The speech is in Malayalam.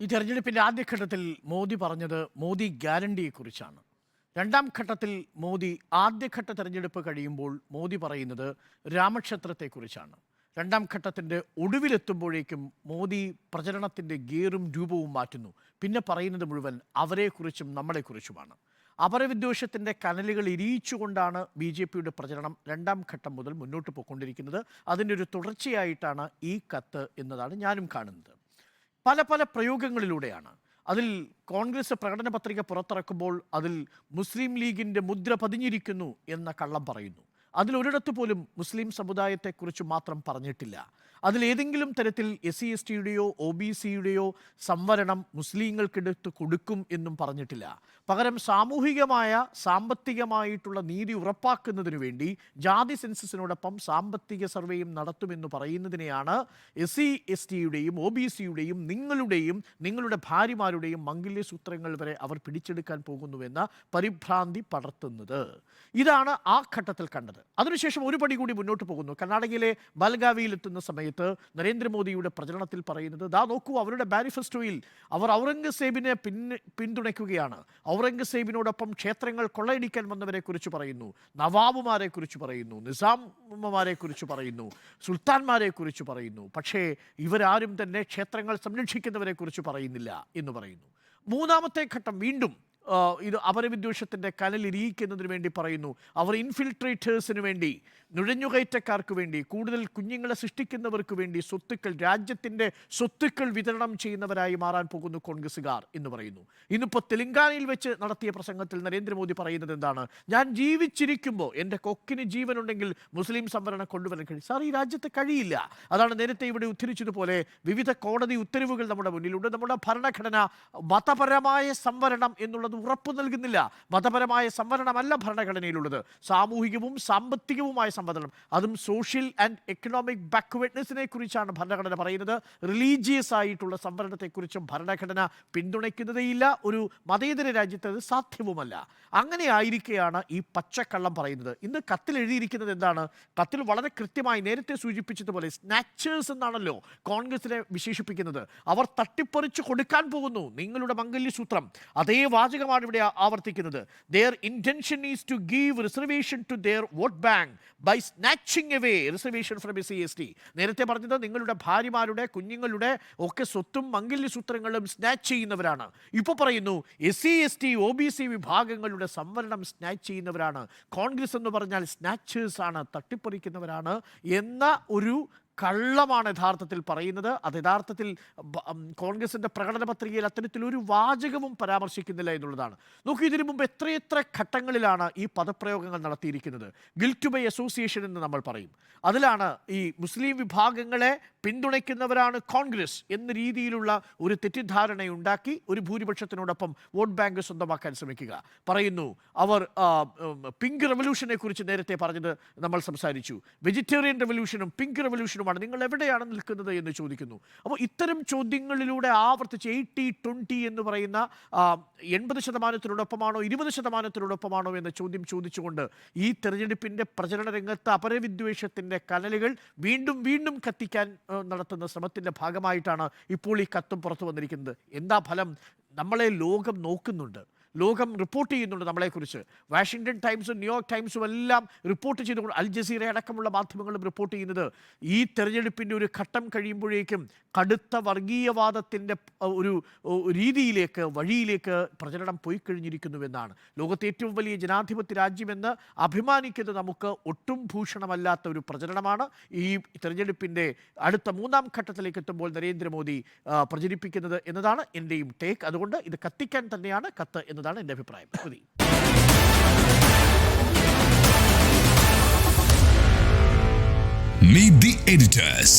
ഈ തെരഞ്ഞെടുപ്പിന്റെ ആദ്യഘട്ടത്തിൽ മോദി പറഞ്ഞത് മോദി ഗ്യാരണ്ടിയെക്കുറിച്ചാണ്. രണ്ടാം ഘട്ടത്തിൽ മോദി ആദ്യഘട്ട തെരഞ്ഞെടുപ്പ് കഴിയുമ്പോൾ മോദി പറയുന്നത് രാമക്ഷേത്രത്തെക്കുറിച്ചാണ്. രണ്ടാം ഘട്ടത്തിന്റെ ഒടുവിലെത്തുമ്പോഴേക്കും മോദി പ്രചരണത്തിന്റെ ഗീറും രൂപവും മാറ്റുന്നു. പിന്നെ പറയുന്നത് മുഴുവൻ അവരെക്കുറിച്ചും നമ്മളെക്കുറിച്ചുമാണ്. അപരവിദ്വേഷത്തിന്റെ കനലുകൾ ഇരിയിച്ചുകൊണ്ടാണ് ബി ജെ പിയുടെ പ്രചരണം രണ്ടാം ഘട്ടം മുതൽ മുന്നോട്ട് പോയിക്കൊണ്ടിരിക്കുന്നത്. അതിന്റെ ഒരു തുടർച്ചയായിട്ടാണ് ഈ കത്ത് എന്നതാണ് ഞാനും കാണുന്നത്. പല പല പ്രയോഗങ്ങളിലൂടെയാണ്. അതിൽ കോൺഗ്രസ് പ്രകടന പത്രിക പുറത്തിറക്കുമ്പോൾ അതിൽ മുസ്ലിം ലീഗിന്റെ മുദ്ര പതിഞ്ഞിരിക്കുന്നു എന്ന കള്ളം പറയുന്നു. അതിലൊരിടത്ത് പോലും മുസ്ലിം സമുദായത്തെക്കുറിച്ച് മാത്രം പറഞ്ഞിട്ടില്ല. അതിലേതെങ്കിലും തരത്തിൽ എസ് സി എസ് ടിയുടെയോ ഒ ബി സിയുടെയോ സംവരണം മുസ്ലിങ്ങൾക്കെടുത്ത് കൊടുക്കും എന്നും പറഞ്ഞിട്ടില്ല. പകരം സാമൂഹികമായ സാമ്പത്തികമായിട്ടുള്ള നീതി ഉറപ്പാക്കുന്നതിനു വേണ്ടി ജാതി സെൻസസിനോടൊപ്പം സാമ്പത്തിക സർവേയും നടത്തുമെന്ന് പറയുന്നതിനെയാണ് എസ് സി എസ് ടിയുടെയും ഒ ബി സിയുടെയും നിങ്ങളുടെയും നിങ്ങളുടെ ഭാര്യമാരുടെയും മംഗല്യസൂത്രങ്ങൾ വരെ അവർ പിടിച്ചെടുക്കാൻ പോകുന്നുവെന്ന പരിഭ്രാന്തി പടർത്തുന്നത്. ഇതാണ് ആ ഘട്ടത്തിൽ കണ്ടത്. അതിനുശേഷം ഒരു പടി കൂടി മുന്നോട്ട് പോകുന്നു. കർണാടകയിലെ ബൽഗാവിയിൽ എത്തുന്ന സമയത്ത് നരേന്ദ്രമോദിയുടെ പ്രചരണത്തിൽ പറയുന്നത് ദാ നോക്കൂ അവരുടെ മാനിഫെസ്റ്റോയിൽ അവർ ഔറംഗസേബിനെ പിൻ പിന്തുണയ്ക്കുകയാണ്. ഔറംഗസേബിനോടൊപ്പം ക്ഷേത്രങ്ങൾ കൊള്ളയടിക്കാൻ വന്നവരെ കുറിച്ച് പറയുന്നു നവാബുമാരെ കുറിച്ച് പറയുന്നു നിസാമുമാരെ കുറിച്ച് പറയുന്നു സുൽത്താൻമാരെ കുറിച്ച് പറയുന്നു. പക്ഷേ ഇവരാരും തന്നെ ക്ഷേത്രങ്ങൾ സംരക്ഷിക്കുന്നവരെ കുറിച്ച് പറയുന്നില്ല എന്ന് പറയുന്നു. മൂന്നാമത്തെ ഘട്ടം വീണ്ടും ഇത് അപരവിദ്വേഷത്തിന്റെ കനലിരിയിക്കുന്നതിന് വേണ്ടി പറയുന്നു. അവർ ഇൻഫിൽട്രേറ്റേഴ്സിന് വേണ്ടി നുഴഞ്ഞുകയറ്റക്കാർക്ക് വേണ്ടി കൂടുതൽ കുഞ്ഞുങ്ങളെ സൃഷ്ടിക്കുന്നവർക്ക് വേണ്ടി സ്വത്തുക്കൾ രാജ്യത്തിന്റെ സ്വത്തുക്കൾ വിതരണം ചെയ്യുന്നവരായി മാറാൻ പോകുന്നു കോൺഗ്രസ്സുകാർ എന്ന് പറയുന്നു. ഇന്നിപ്പോൾ തെലങ്കാനയിൽ വെച്ച് നടത്തിയ പ്രസംഗത്തിൽ നരേന്ദ്രമോദി പറയുന്നത് എന്താണ്? ഞാൻ ജീവിച്ചിരിക്കുമ്പോൾ എന്റെ കൊക്കിന് ജീവനുണ്ടെങ്കിൽ മുസ്ലിം സംവരണം കൊണ്ടുവരാൻ കഴിയും. സാർ ഈ രാജ്യത്ത് കഴിയില്ല. അതാണ് നേരത്തെ ഇവിടെ ഉദ്ധരിച്ചതുപോലെ വിവിധ കോടതി ഉത്തരവുകൾ നമ്മുടെ മുന്നിലുണ്ട്. നമ്മുടെ ഭരണഘടന മതപരമായ സംവരണം എന്നുള്ളത് ഉറപ്പു നൽകുന്നില്ല. മതപരമായ സംവരണമല്ല ഭരണഘടനയിലുള്ളത്. സാമൂഹികവും സാമ്പത്തികവുമായ സംവരണം. അതും സോഷ്യൽ ആൻഡ് എക്കണോമിക് ബാക്ക്വേർഡ്നെസ്സിനെ കുറിച്ചാണ് ഭരണഘടന പറയുന്നത്. റിലീജിയസ് ആയിട്ടുള്ള സംവരണത്തെക്കുറിച്ചും ഭരണഘടന പിന്തുണയ്ക്കുന്നതേയില്ല. ഒരു മതേതര രാജ്യത്ത് അത് സാധ്യവുമല്ല അങ്ങനെ ആയിരിക്കെയാണ് ഈ പച്ചക്കള്ളം പറയുന്നത്. ഇന്ന് കത്തിൽ എഴുതിയിരിക്കുന്നത് എന്താണ്? കത്തിൽ വളരെ കൃത്യമായി നേരത്തെ സൂചിപ്പിച്ചതുപോലെ സ്നാച്ചേഴ്സ് എന്നാണല്ലോ കോൺഗ്രസിനെ വിശേഷിപ്പിക്കുന്നത്. അവർ തട്ടിപ്പറിച്ചു കൊടുക്കാൻ പോകുന്നു. നിങ്ങളുടെ മംഗല്യസൂത്രം അതേ വാചകമാണ് ഇവിടെ ആവർത്തിക്കുന്നത്. Their intention is to give reservation to their vote bank by snatching away reservation from S C S T നേരത്തെ പറഞ്ഞത് നിങ്ങളുടെ ഭാര്യമാരുടെ കുഞ്ഞുങ്ങളുടെ ഒക്കെ സ്വത്തും മംഗല്യസൂത്രങ്ങളും സ്നാച്ച് ചെയ്യുന്നവരാണ്. ഇപ്പൊ പറയുന്നു S C S T O B C വിഭാഗങ്ങളുടെ സംവരണം സ്നാച്ച് ചെയ്യുന്നവരാണ്. കോൺഗ്രസ് എന്ന് പറഞ്ഞാൽ സ്നാച്ചേഴ്സ് ആണ് തട്ടിപ്പറിക്കുന്നവരാണ് എന്ന ഒരു കള്ളമാണ് യഥാർത്ഥത്തിൽ പറയുന്നത്. അത് യഥാർത്ഥത്തിൽ കോൺഗ്രസിന്റെ പ്രകടന പത്രികയിൽ അത്തരത്തിൽ ഒരു വാചകവും പരാമർശിക്കുന്നില്ല എന്നുള്ളതാണ്. നോക്കൂ ഇതിനു മുമ്പ് എത്രയെത്ര ഘട്ടങ്ങളിലാണ് ഈ പദപ്രയോഗങ്ങൾ നടത്തിയിരിക്കുന്നത്. ഗിൽറ്റ് ബൈ അസോസിയേഷൻ എന്ന് നമ്മൾ പറയും. അതിലാണ് ഈ മുസ്ലിം വിഭാഗങ്ങളെ പിന്തുണയ്ക്കുന്നവരാണ് കോൺഗ്രസ് എന്ന രീതിയിലുള്ള ഒരു തെറ്റിദ്ധാരണയുണ്ടാക്കി ഒരു ഭൂരിപക്ഷത്തിനോടൊപ്പം വോട്ട് ബാങ്ക് സ്വന്തമാക്കാൻ ശ്രമിക്കുക. പറയുന്നു അവർ പിങ്ക് റെവല്യൂഷനെ കുറിച്ച് നേരത്തെ പറഞ്ഞത് നമ്മൾ സംസാരിച്ചു. വെജിറ്റേറിയൻ റെവല്യൂഷനും പിങ്ക് റെവല്യൂഷനുമാണ് നിങ്ങൾ എവിടെയാണ് നിൽക്കുന്നത് എന്ന് ചോദിക്കുന്നു. അപ്പോൾ ഇത്തരം ചോദ്യങ്ങളിലൂടെ ആവർത്തിച്ച് എയ്റ്റി ട്വന്റി എന്ന് പറയുന്ന എൺപത് ശതമാനത്തിനോടൊപ്പമാണോ ഇരുപത് ശതമാനത്തിനോടൊപ്പമാണോ എന്ന ചോദ്യം ചോദിച്ചുകൊണ്ട് ഈ തെരഞ്ഞെടുപ്പിന്റെ പ്രചരണ രംഗത്ത് അപരവിദ്വേഷത്തിന്റെ കനലുകൾ വീണ്ടും വീണ്ടും കത്തിക്കാൻ നടത്തുന്ന ശ്രമത്തിന്റെ ഭാഗമായിട്ടാണ് ഇപ്പോൾ ഈ കത്തും പുറത്തു വന്നിരിക്കുന്നത്. എന്താ ഫലം? നമ്മളെ ലോകം നോക്കുന്നുണ്ട്. ലോകം റിപ്പോർട്ട് ചെയ്യുന്നുണ്ട് നമ്മളെക്കുറിച്ച്. വാഷിങ്ടൺ ടൈംസും ന്യൂയോർക്ക് ടൈംസും എല്ലാം റിപ്പോർട്ട് ചെയ്തുകൊണ്ട് അൽ ജസീറ അടക്കമുള്ള മാധ്യമങ്ങളും റിപ്പോർട്ട് ചെയ്യുന്നത്. ഈ തെരഞ്ഞെടുപ്പിന്റെ ഒരു ഘട്ടം കഴിയുമ്പോഴേക്കും കടുത്ത വർഗീയവാദത്തിന്റെ ഒരു രീതിയിലേക്ക് വഴിയിലേക്ക് പ്രചരണം പോയി കഴിഞ്ഞിരിക്കുന്നുവെന്നാണ് ലോകത്തെ ഏറ്റവും വലിയ ജനാധിപത്യ രാജ്യമെന്ന് അഭിമാനിക്കുന്നത് നമുക്ക് ഒട്ടും ഭൂഷണമല്ലാത്ത ഒരു പ്രചരണമാണ്. ഈ തെരഞ്ഞെടുപ്പിന്റെ അടുത്ത മൂന്നാം ഘട്ടത്തിലേക്ക് എത്തുമ്പോൾ നരേന്ദ്രമോദി പ്രചരിപ്പിക്കുന്നത് എന്നതാണ് എന്റെയും ടേക്ക് അതുകൊണ്ട് ഇത് കത്തിക്കാൻ തന്നെയാണ് കത്ത് എന്നതാണ് എന്റെ അഭിപ്രായം മതി Meet the editors.